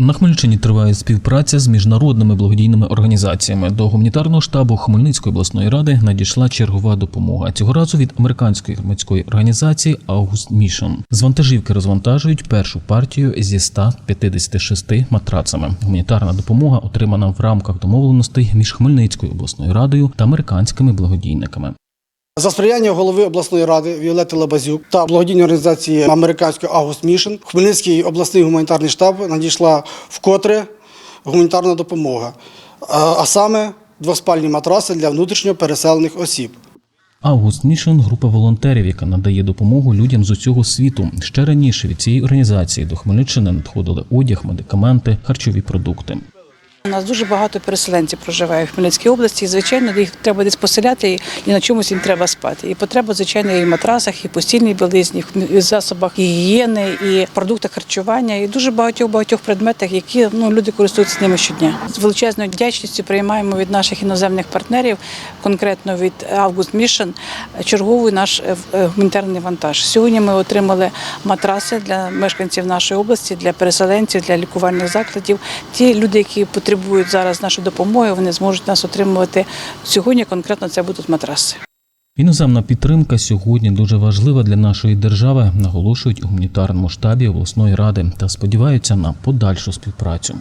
На Хмельниччині триває співпраця з міжнародними благодійними організаціями. До гуманітарного штабу Хмельницької обласної ради надійшла чергова допомога. Цього разу від американської громадської організації August Mission. З вантажівки розвантажують першу партію зі 156 матрацами. Гуманітарна допомога отримана в рамках домовленостей між Хмельницькою обласною радою та американськими благодійниками. За сприяння голови обласної ради Віолети Лабазюк та благодійної організації американської August Mission Хмельницький обласний гуманітарний штаб надійшла вкотре гуманітарна допомога, а саме двоспальні матраси для внутрішньо переселених осіб. Август Мішен група волонтерів, яка надає допомогу людям з усього світу. Ще раніше від цієї організації до Хмельниччини надходили одяг, медикаменти, харчові продукти. У нас дуже багато переселенців проживає в Хмельницькій області. І, звичайно, їх треба десь поселяти і- на чомусь їм треба спати. І потреба, звичайно, і в матрасах, і постільній білизні, і в засобах гігієни, і в продуктах харчування, і дуже багатьох багатьох предметах, які ну люди користуються ними щодня. З величезною вдячністю приймаємо від наших іноземних партнерів, конкретно від August Mission, черговий наш е, е, гуманітарний вантаж. Сьогодні ми отримали матраси для мешканців нашої області, для переселенців, для лікувальних закладів. Ті люди, які потребують зараз нашої допомоги, вони зможуть нас отримувати сьогодні. Конкретно це будуть матраси. Іноземна підтримка сьогодні дуже важлива для нашої держави, наголошують у гуманітарному штабі обласної ради та сподіваються на подальшу співпрацю.